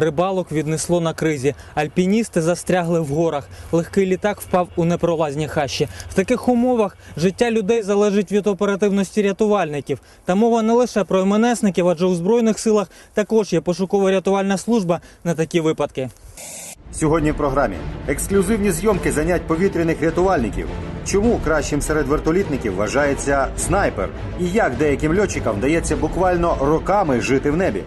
Рибалок віднесло на кризі. Альпіністи застрягли в горах. Легкий літак впав у непролазні хащі. В таких умовах життя людей залежить від оперативності рятувальників. Та мова не лише про МНСників, адже у збройних силах також є пошуково-рятувальна служба на такі випадки. Сьогодні в програмі ексклюзивні зйомки занять повітряних рятувальників. Чому кращим серед вертолітників вважається снайпер? І як деяким льотчикам вдається буквально роками жити в небі?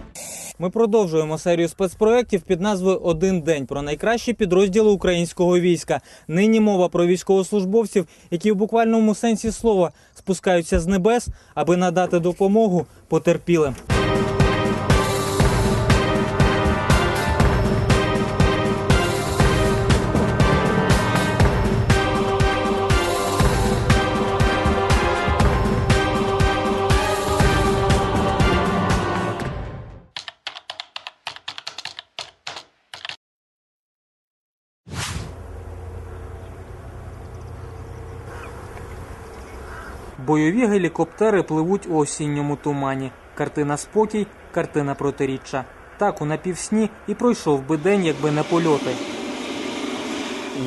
Ми продовжуємо серію спецпроєктів під назвою Один день про найкращі підрозділи українського війська. Нині мова про військовослужбовців, які в буквальному сенсі слова спускаються з небес, аби надати допомогу потерпілим. Бойові гелікоптери пливуть у осінньому тумані. Картина спокій, картина протиріччя. Так у напівсні і пройшов би день, якби не польоти.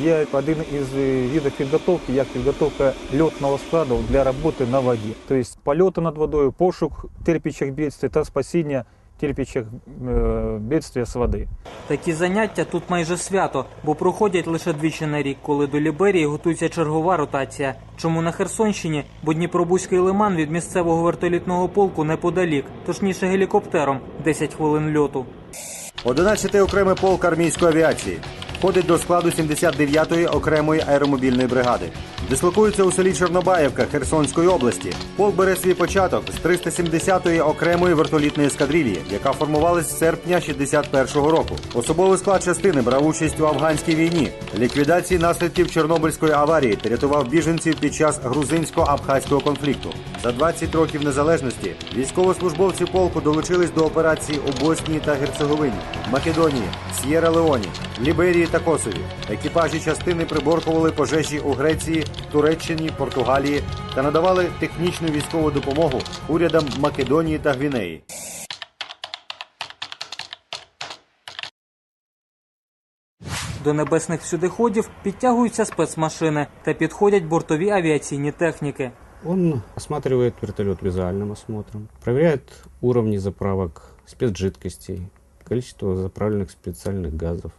Я один із видів підготовки, як підготовка льотного складу для роботи на воді. Тобто польоти над водою, пошук терпічих бідствий та спасіння терпічих е, бедствия з води. Такі заняття тут майже свято, бо проходять лише двічі на рік, коли до Ліберії готується чергова ротація. Чому на Херсонщині? Бо Дніпробузький лиман від місцевого вертолітного полку неподалік, точніше гелікоптером 10 хвилин льоту. 11-й окремий полк армійської авіації входить до складу 79-ї окремої аеромобільної бригади. Дислокується у селі Чорнобаївка Херсонської області. Полк бере свій початок з 370-ї окремої вертолітної ескадрилії, яка формувалась з серпня 61-го року. Особовий склад частини брав участь у афганській війні, ліквідації наслідків Чорнобильської аварії та рятував біженців під час грузинсько-абхазького конфлікту. За 20 років незалежності військовослужбовці полку долучились до операцій у Боснії та Герцеговині, Македонії, С'єра Леоні, Ліберії та Косові. Екіпажі частини приборкували пожежі у Греції, Туреччині, Португалії та надавали технічну військову допомогу урядам Македонії та Гвінеї. До небесних всюдиходів підтягуються спецмашини та підходять бортові авіаційні техніки. Он осматривает вертолет визуальным осмотром, проверяет уровни заправок спецжидкостей, количество заправленных специальных газов,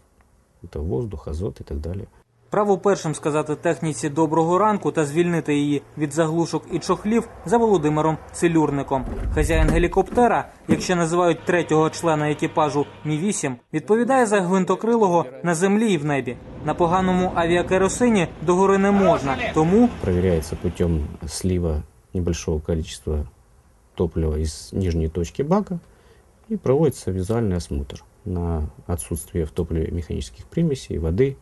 это воздух, азот и так далее. Право першим сказати техніці доброго ранку та звільнити її від заглушок і чохлів за Володимиром Целюрником. Хазяїн гелікоптера, якщо називають третього члена екіпажу Мі-8, відповідає за гвинтокрилого на землі і в небі. На поганому авіакеросині догори не можна, тому Проверяется путем слива небольшого количества топлива из нижней точки бака и проводится визуальный осмотр на отсутствие в топливе механических примесей, воды,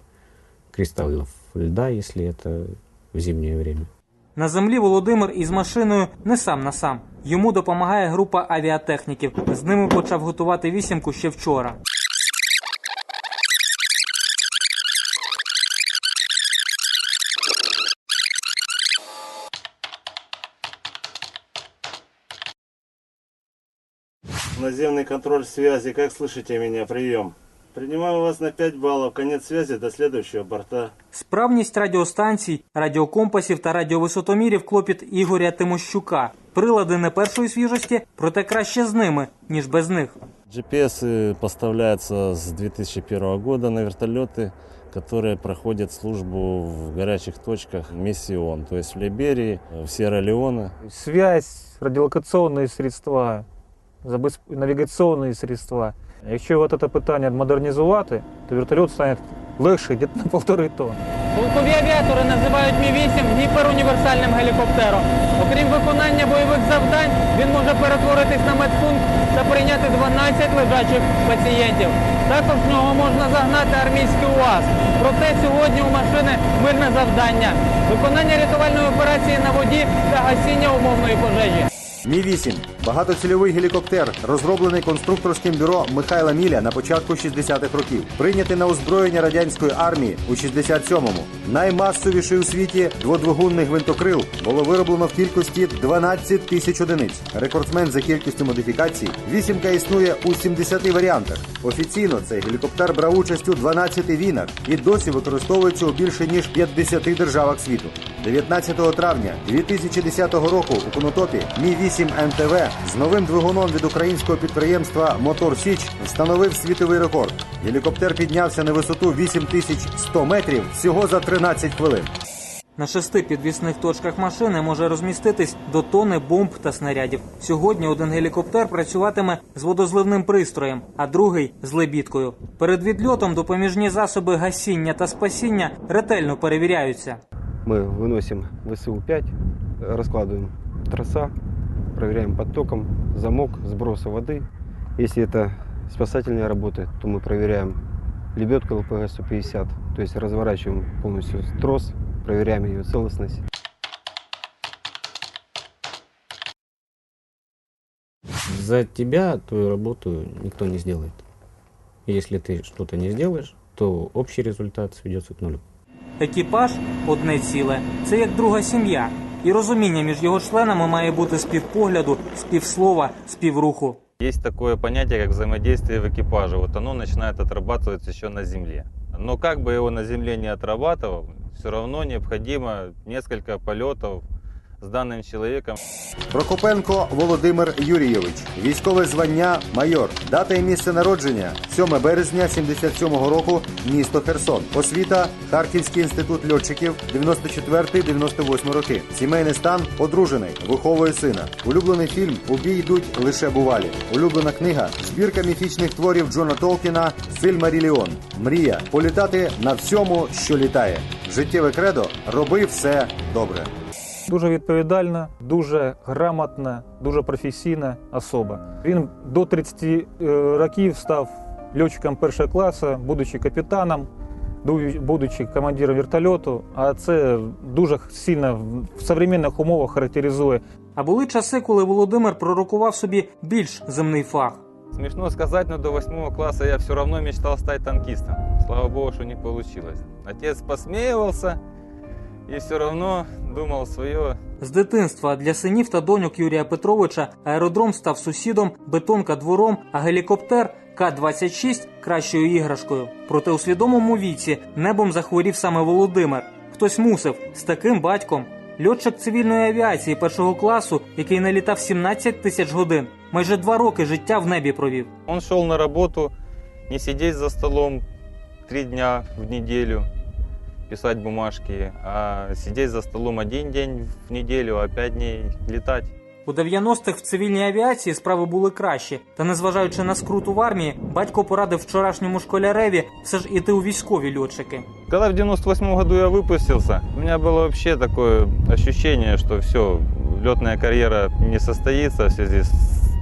кристаллов льда, если это в зимнее время. на землі Володимир із машиною не сам на сам. Йому допомагає група авіатехніків. З ними почав готувати вісімку ще вчора. Наземный контроль связи. Как слышите меня? Прием. Принимаю вас на 5 баллов. Конец связи до следующего борта. Справність радіостанцій, радіокомпасів та радіовисотомірів клопіт Ігоря Тимощука. Прилади не першої свіжості, проте краще з ними, ніж без них. GPS э, поставляется с 2001 года на вертолеты, которые проходят службу в горячих точках миссион, то есть в Либерии, в Сьерра-Леоне. Связь, радіолокаційні средства, забез- навігаційні средства. Якщо от це питання модернізувати, то вертольот стане легше десь на полтори тонни. Полкові авіатори називають Мі-8 гіперуніверсальним гелікоптером. Окрім виконання бойових завдань, він може перетворитись на медпункт та прийняти 12 лежачих пацієнтів. Також в нього можна загнати армійський УАЗ. Проте сьогодні у машини мирне завдання виконання рятувальної операції на воді та гасіння умовної пожежі. Мі-8 – багатоцільовий гелікоптер, розроблений конструкторським бюро Михайла Міля на початку 60-х років. Прийнятий на озброєння радянської армії у 67-му. Наймасовіший у світі дводвигунний гвинтокрил було вироблено в кількості 12 тисяч одиниць. Рекордсмен за кількістю модифікацій. Вісімка існує у 70 варіантах. Офіційно цей гелікоптер брав участь у 12 війнах і досі використовується у більше ніж 50 державах світу. 19 травня 2010 року у Конотопі Мі-8 МТВ з новим двигуном від українського підприємства Мотор Січ встановив світовий рекорд. Гелікоптер піднявся на висоту 8100 метрів всього за 13 хвилин. На шести підвісних точках машини може розміститись до тони бомб та снарядів. Сьогодні один гелікоптер працюватиме з водозливним пристроєм, а другий з лебідкою. Перед відльотом допоміжні засоби гасіння та спасіння ретельно перевіряються. Мы выносим ВСУ-5, раскладываем троса, проверяем под током, замок, сбросы воды. Если это спасательные работы, то мы проверяем лебедку ЛПГ-150, то есть разворачиваем полностью трос, проверяем ее целостность. За тебя твою работу никто не сделает. И Если ты что-то не сделаешь, то общий результат сведется к нулю. Екіпаж одне ціле. Це як друга сім'я. І розуміння між його членами має бути співпогляду, співслова, співруху. Есть такое понятие, как взаимодействие в экипаже. Вот оно начинает отрабатываться еще на земле. Но как бы его на земле не отрабатывал, все равно необходимо несколько полетов с данным человеком. Прокопенко Володимир Юрійович, військове звання майор, дата і місце народження 7 березня 77-го року, місто Херсон. Освіта Харківський інститут льотчиків 94-98 роки. Сімейний стан одружений, виховує сина. Улюблений фільм У бій йдуть лише бувалі. Улюблена книга збірка міфічних творів Джона Толкіна Сильмаріліон. Мрія політати на всьому, що літає. Життєве кредо роби все добре. Дуже відповідальна, дуже грамотна, дуже професійна особа. Він до 30 е, років став льотчиком першого класу, будучи капітаном, будучи командиром вертольоту. А це дуже сильно в сучасних умовах характеризує А були часи, коли Володимир пророкував собі більш земний фах. Смешно сказать, но до восьмого класса я все равно мечтал стать танкистом. Слава богу, что не получилось. Отец посмеивался и все равно думал свое. З дитинства для синів та доньок Юрія Петровича аеродром став сусідом, бетонка двором, а гелікоптер К-26 кращою іграшкою. Проте у свідомому віці небом захворів саме Володимир. Хтось мусив з таким батьком. Льотчик цивільної авіації першого класу, який налітав 17 тисяч годин, майже два роки життя в небі провів. Он шел на работу, не сидеть за столом три дня в неделю, писать бумажки, а сидеть за столом один день в неделю, а пять дней летать. У 90-х в цивільній авіації справи були кращі, та незважаючи на скруту в армії, батько порадив вчорашньому школяреві все ж іти у військові льотчики. Когда в 98 году я выпустился, у меня было вообще такое ощущение, что все, летная карьера не состоится в связи с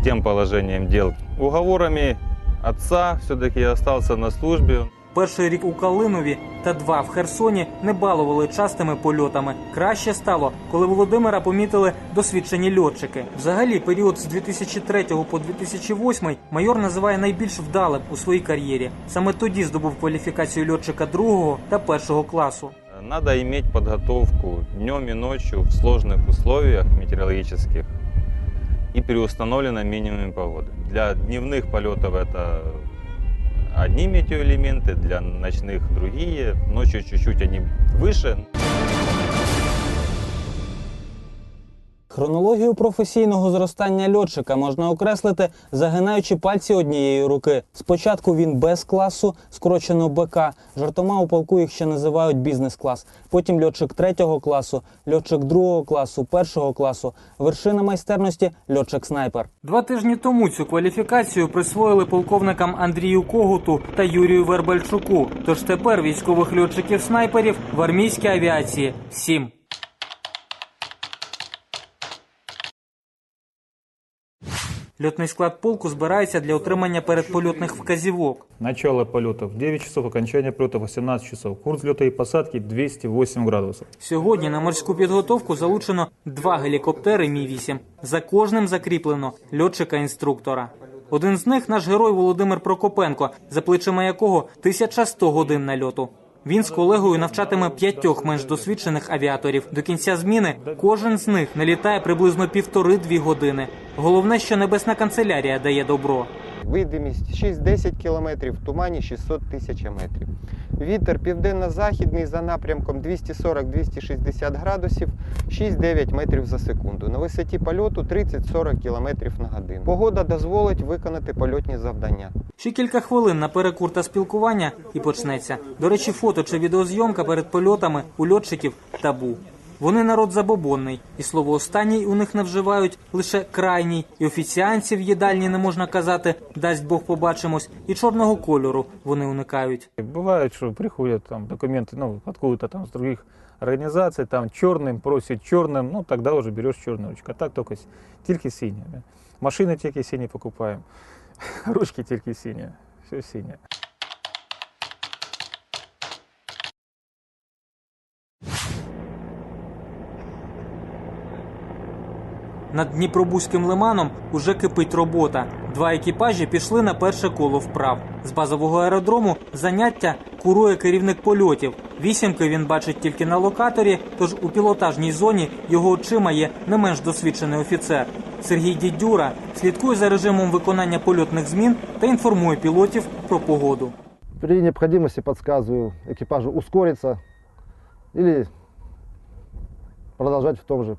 тем положением дел. Уговорами отца все-таки я остался на службе. Перший рік у Калинові та два в Херсоні не балували частими польотами. Краще стало, коли Володимира помітили досвідчені льотчики. Взагалі, період з 2003 по 2008 майор називає найбільш вдалим у своїй кар'єрі. Саме тоді здобув кваліфікацію льотчика другого та першого класу. Надо иметь подготовку днем и ночью в сложных условиях метеорологических и при установленном минимуме погоды. Для дневных полетов это одни метеоэлементы, для ночных другие. Ночью чуть-чуть они выше, Хронологію професійного зростання льотчика можна окреслити, загинаючи пальці однієї руки. Спочатку він без класу, скорочено БК. Жартома у полку їх ще називають бізнес-клас. Потім льотчик третього класу, льотчик другого класу, першого класу. Вершина майстерності льотчик снайпер. Два тижні тому цю кваліфікацію присвоїли полковникам Андрію Когуту та Юрію Вербальчуку. Тож тепер військових льотчиків-снайперів в армійській авіації сім. Льотний склад полку збирається для отримання передпольотних вказівок. Начало полетов 9 часов, окончание полета 18 часов. Курс взлета и посадки 208 градусов. Сьогодні на морську підготовку залучено два гелікоптери Мі-8. За кожним закріплено льотчика-інструктора. Один з них наш герой Володимир Прокопенко, за плечима якого 1100 годин нальоту. Він з колегою навчатиме п'ятьох менш досвідчених авіаторів. До кінця зміни кожен з них налітає приблизно півтори-дві години. Головне, що небесна канцелярія дає добро. Видимість 6-10 кілометрів, в тумані 600 тисяч метрів. Вітер південно-західний за напрямком 240-260 градусів, 6-9 метрів за секунду. На висоті польоту 30-40 кілометрів на годину. Погода дозволить виконати польотні завдання. Ще кілька хвилин на перекур та спілкування і почнеться. До речі, фото чи відеозйомка перед польотами у льотчиків табу. Вони народ забобонний, і слово останній у них не вживають лише крайній, і офіціанців їдальні не можна казати, дасть Бог побачимось, і чорного кольору вони уникають. Бывает, что приходят там документы, ну, откуда-то там с других организаций, там черным, просит черным, ну, тогда уже берешь черную ручку. А так только с- тільки синие. да. Машины тільки синие покупаем, ручки тільки синие, все синее. Над Дніпробузьким лиманом уже кипить робота. Два екіпажі пішли на перше коло вправ. З базового аеродрому заняття курує керівник польотів. Вісімки він бачить тільки на локаторі, тож у пілотажній зоні його очима є не менш досвідчений офіцер. Сергій Дідюра слідкує за режимом виконання польотних змін та інформує пілотів про погоду. При необходимости подсказываю экипажу ускориться или продолжать в том же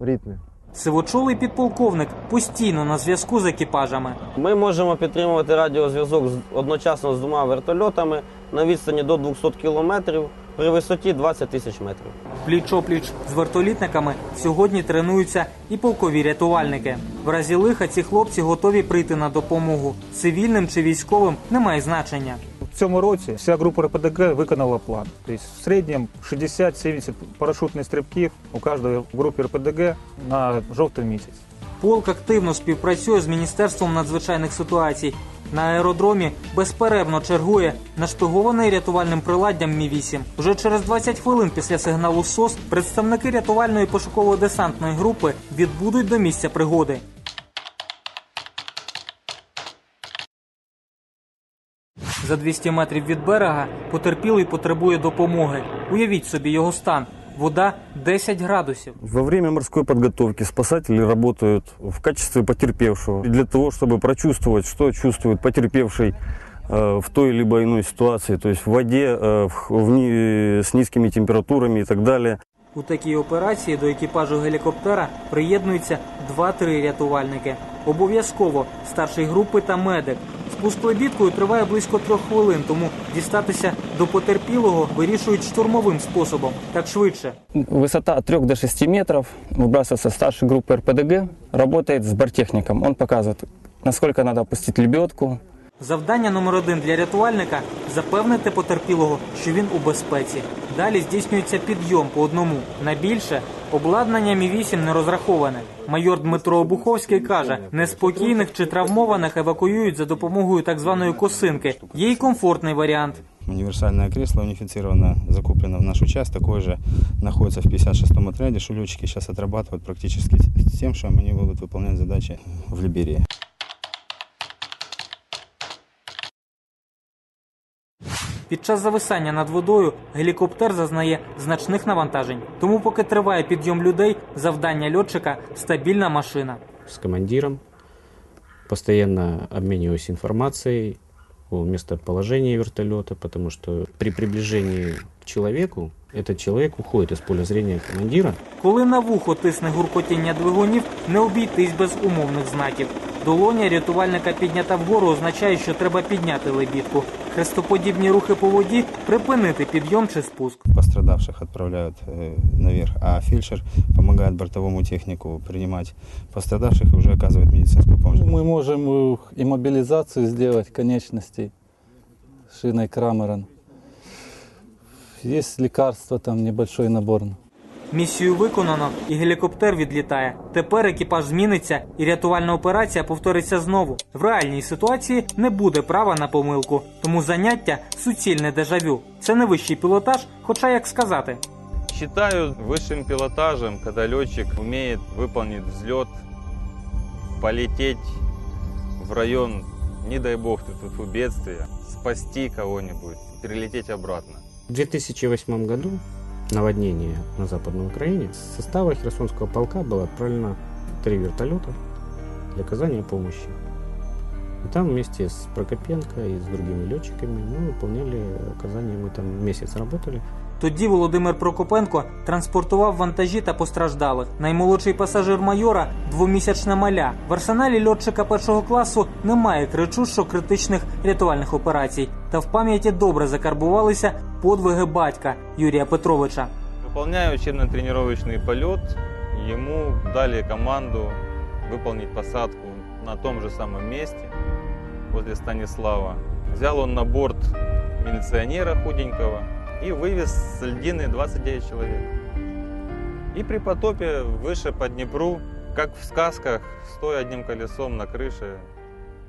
ритме. Сивочолий підполковник постійно на зв'язку з екіпажами. Ми можемо підтримувати радіозв'язок з- одночасно з двома вертольотами на відстані до 200 кілометрів при висоті 20 тисяч метрів. Пліч-опліч з вертолітниками сьогодні тренуються і полкові рятувальники. В разі лиха ці хлопці готові прийти на допомогу. Цивільним чи військовим немає значення. В цьому році вся група РПДГ виконала план. Тобто в середньому 60-70 парашутних стрибків у кожної групі РПДГ на жовтий місяць. Полк активно співпрацює з Міністерством надзвичайних ситуацій. На аеродромі безперервно чергує нашпигований рятувальним приладдям Мі-8. Уже через 20 хвилин після сигналу СОС представники рятувальної пошуково-десантної групи відбудуть до місця пригоди. За 200 метрів від берега потерпілий потребує допомоги. Уявіть собі його стан. Вода 10 градусів. Во время морской подготовки спасатели работают в качестве потерпевшего для того, чтобы прочувствовать, что чувствует потерпевший э, в той либо иной ситуации, то есть в воде, э, в- в ни- с низкими температурами и так далее. У такій операції до екіпажу гелікоптера приєднуються 2-3 рятувальники. Обов'язково старший групи та медик. Спуск лебідкою триває близько трьох хвилин, тому дістатися до потерпілого вирішують штурмовим способом, так швидше. Высота от 3 до 6 метров. Выбрасывается старшей группы РПДГ. Работает с бортехником. Он показывает, насколько надо опустить лебедку. Завдання номер один для рятувальника запевнити потерпілого, що він у безпеці. Далі здійснюється підйом по одному. На більше обладнання Мі-8 не розраховане. Майор Дмитро Обуховський каже, неспокійних чи травмованих евакуюють за допомогою так званої косинки. Є й комфортний варіант. Универсальное кресло унифицировано, закуплено в наш участок, такое же в 56-м отряде, Шулючки летчики сейчас отрабатывают практически тем, что они будут выполнять задачи в Либерии. Під час зависання над водою гелікоптер зазнає значних навантажень. Тому, поки триває підйом людей, завдання льотчика стабільна машина. С командиром постоянно обмениваюсь информацией о местоположении вертолета, потому что при приближении к человеку этот человек уходит из поля зрения командира. Коли на вухо тисне гуркотіння двигунів, не обійтись без умовних знаків. Долоня рятувальника піднята вгору означає, що треба підняти лебідку Хрестоподібні рухи по воді припинити підйом чи спуск. Пострадавших отправляют э, наверх, а фельдшер помогает бортовому технику принимать пострадавших и уже оказывает медицинскую помощь. Мы можем э, иммобилизацию сделать конечностей шиной Крамерон. Есть лекарство, там небольшой набор. Місію виконано, і гелікоптер відлітає. Тепер екіпаж зміниться, і рятувальна операція повториться знову. В реальній ситуації не буде права на помилку, тому заняття суцільне дежавю. Це не вищий пілотаж, хоча як сказати. Считаю высшим пилотажем, когда летчик умеет выполнить взлет, полететь в район, не дай бог, тут бедствия, спасти кого-нибудь, перелететь обратно. В 2008 году наводнение на Западной Украине с состава Херсонского полка было отправлено три вертолета для оказания помощи. И там вместе с Прокопенко и с другими летчиками мы выполняли оказание, мы там месяц работали. Тоді Володимир Прокопенко транспортував вантажі та постраждалих. Наймолодший пасажир майора двомісячна маля. В арсеналі льотчика першого класу немає кричущо критичних рятувальних операцій. Та в пам'яті добре закарбувалися подвиги батька Юрія Петровича. Выполняя учебно-тренировочный полет, ему дали команду выполнить посадку на том же самом месте, возле Станислава. Взял он на борт милиционера худенького и вывез с льдины 29 человек. И при потопе выше по Днепру, как в сказках, стоя одним колесом на крыше,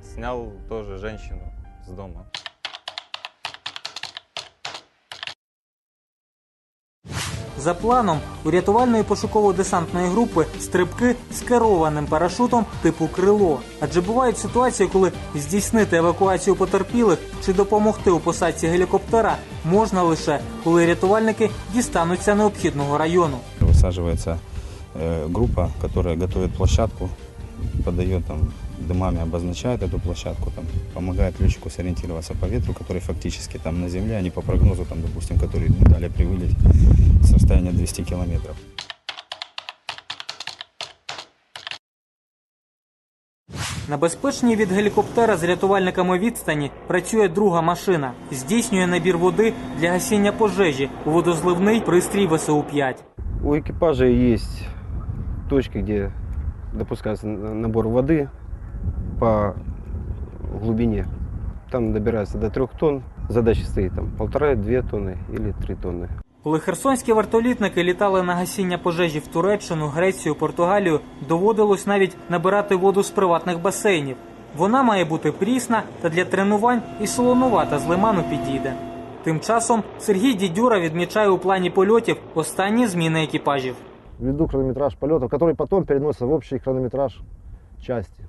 снял тоже женщину с дома. За планом у рятувальної пошуково-десантної групи стрибки з керованим парашутом типу крило. Адже бувають ситуації, коли здійснити евакуацію потерпілих чи допомогти у посадці гелікоптера можна лише коли рятувальники дістануться необхідного району. Высаживается э, группа, которая готовит площадку, подает там дымами, обозначает эту площадку, там, помогает летчику сориентироваться по ветру, который фактически там на земле, а не по прогнозу, там, допустим, который дали при вылете с расстояния 200 километров. На безпечній від гелікоптера з рятувальниками відстані працює друга машина, здійснює набір води для гасіння пожежі у водозливний пристрій ВСУ-5. У экипажа есть точки, где допускается на- набор воды по глубине. Там добирается до трех тонн. Задача стоит там полтора-две тонны или три тонны. Коли херсонські вертолітники літали на гасіння пожежі в Туреччину, Грецію, Португалію, доводилось навіть набирати воду з приватних басейнів. Вона має бути прісна та для тренувань і солонувата з лиману підійде. Тим часом Сергій Дідюра відмічає у плані польотів останні зміни екіпажів. Веду хронометраж полетов, который потом переносится в общий хронометраж части.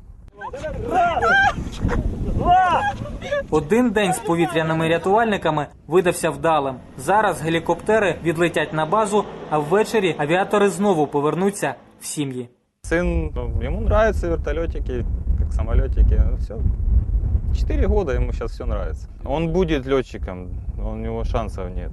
Один день з повітряними рятувальниками видався вдалим. Зараз гелікоптери відлетять на базу, а ввечері авіатори знову повернуться в сім'ї. Сын, ну, ему нравятся вертолетики, как самолетики, все. Четыре года ему сейчас все. Он будет летчиком, но у него шансов нет.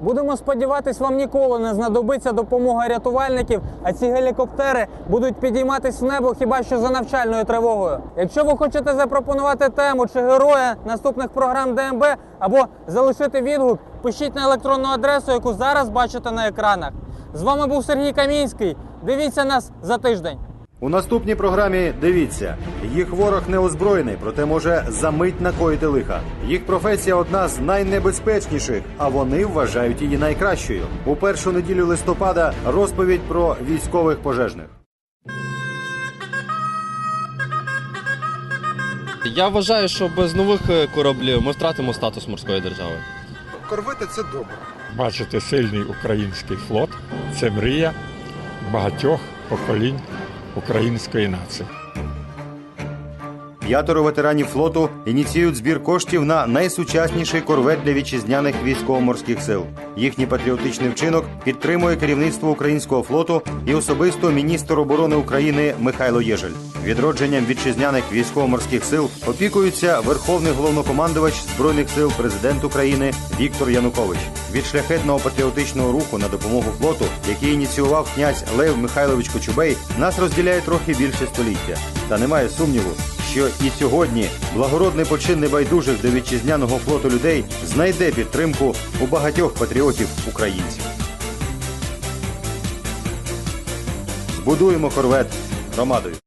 Будемо сподіватись, вам ніколи не знадобиться допомога рятувальників, а ці гелікоптери будуть підійматись в небо хіба що за навчальною тривогою. Якщо ви хочете запропонувати тему чи героя наступних програм ДМБ або залишити відгук, пишіть на електронну адресу, яку зараз бачите на екранах. З вами був Сергій Камінський. Дивіться нас за тиждень. У наступній програмі дивіться, їх ворог не озброєний, проте може за мить накоїти лиха. Їх професія одна з найнебезпечніших, а вони вважають її найкращою. У першу неділю листопада розповідь про військових пожежних. Я вважаю, що без нових е, кораблів ми втратимо статус морської держави. Корвети це добре. Бачити сильний український флот це мрія багатьох поколінь української нації. П'ятеро ветеранів флоту ініціюють збір коштів на найсучасніший корвет для вітчизняних військово-морських сил. Їхній патріотичний вчинок підтримує керівництво українського флоту і особисто міністр оборони України Михайло Єжель. Відродженням вітчизняних військово-морських сил опікується Верховний головнокомандувач збройних сил президент України Віктор Янукович. Від шляхетного патріотичного руху на допомогу флоту, який ініціював князь Лев Михайлович Кочубей, нас розділяє трохи більше століття. Та немає сумніву, що і сьогодні благородний почин небайдужих до вітчизняного флоту людей знайде підтримку у багатьох патріотів українців. Збудуємо корвет громадою.